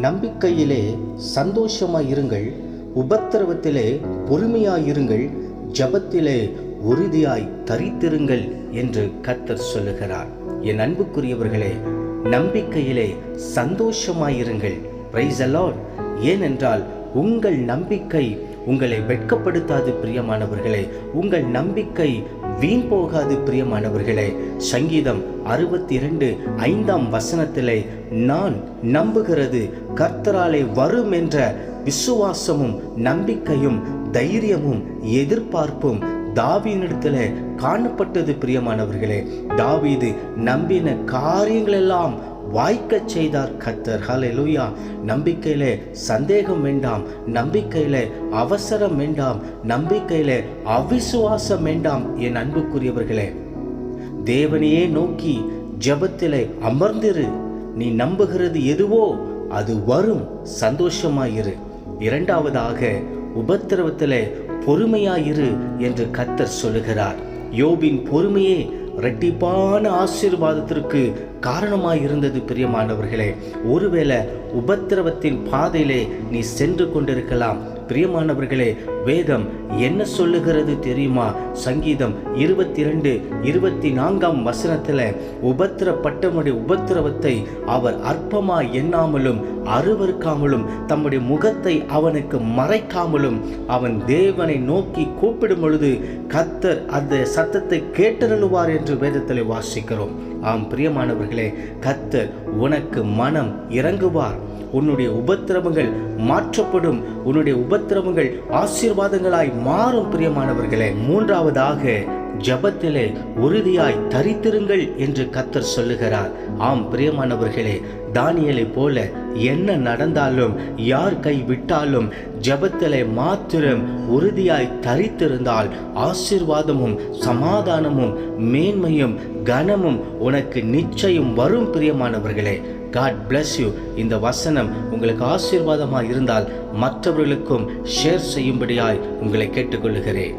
நம்பிக்கையிலே சந்தோஷமாயிருங்கள் உபத்திரவத்திலே பொறுமையாயிருங்கள் ஜபத்திலே உறுதியாய் தரித்திருங்கள் என்று கர்த்தர் சொல்லுகிறார். என் அன்புக்குரியவர்களே நம்பிக்கையிலே சந்தோஷமாயிருங்கள். பிரைஸ் அலாட் ஏனென்றால் உங்கள் நம்பிக்கை உங்களை வெட்கப்படுத்தாது பிரியமானவர்களே. உங்கள் நம்பிக்கை வீண் போகாது பிரியமானவர்களே சங்கீதம் அறுபத்தி இரண்டு ஐந்தாம் வசனத்திலே நான் நம்புகிறது கர்த்தராலே வரும் என்ற விசுவாசமும் நம்பிக்கையும் தைரியமும் எதிர்பார்ப்பும் தாவீனிடத்துல காணப்பட்டது பிரியமானவர்களே. தாவீது நம்பின காரியங்களெல்லாம் வாய்க்கச் செய்தார் கத்தர் ஹalleluya. நம்பிக்கையிலே சந்தேகம் வேண்டாம். நம்பிக்கையிலே அவசரம் வேண்டாம். நம்பிக்கையிலே அவிசுவாசம் வேண்டாம் என் அன்புக்குரியவர்களே. தேவனையே நோக்கி ஜபத்திலே அமர்ந்திரு. நீ நம்புகிறது எதுவோ அது வரும். சந்தோஷமாயிரு. இரண்டாவதாக உபத்திரவத்திலே பொறுமையாயிரு என்று கத்தர் சொல்லுகிறார். யோபின் பொறுமையே இரட்டிப்பான ஆசீர்வாதத்திற்கு காரணமாய் இருந்தது பிரியமானவர்களே. ஒருவேளை உபத்திரவத்தின் பாதையிலே நீ சென்று கொண்டிருக்கலாம். பிரியமானவர்களே வேதம் என்ன சொல்லுகிறது தெரியுமா? சங்கீதம் இருபத்தி ரெண்டு இருபத்தி நான்காம் வசனத்தில் உபத்திரப்பட்டவனுடைய உபத்திரவத்தை அவர் அற்பமா எண்ணாமலும் அருவறுக்காமலும் தம்முடைய முகத்தை அவனுக்கு மறைக்காமலும் அவன் தேவனை நோக்கி கூப்பிடும் பொழுது கத்தர் அந்த சத்தத்தை கேட்டருளுவார் என்று வேதத்தில் வாசிக்கிறோம். ஆம் பிரியமானவர்களே கத்தர் உனக்கு மனம் இறங்குவார். உன்னுடைய உபத்திரவங்கள் மாற்றப்படும். உன்னுடைய உபத்திரவங்கள் ஆசீர்வாதங்களாய் மாறும் பிரியமானவர்களே. மூன்றாவதாக ஜபத்திலே உறுதியாய் தரித்திருங்கள் என்று கத்தர் சொல்லுகிறார். ஆம் பிரியமானவர்களே தானியலை போல என்ன நடந்தாலும் யார் கை விட்டாலும் ஜபத்திலே மாத்திரம் உறுதியாய் தரித்திருந்தால் ஆசீர்வாதமும் சமாதானமும் மேன்மையும் கனமும் உனக்கு நிச்சயம் வரும் பிரியமானவர்களே. காட் பிளஸ் யூ இந்த வசனம் உங்களுக்கு ஆசீர்வாதமாக இருந்தால் மற்றவர்களுக்கும் ஷேர் செய்யும்படியாய் உங்களை கேட்டுக்கொள்கிறேன்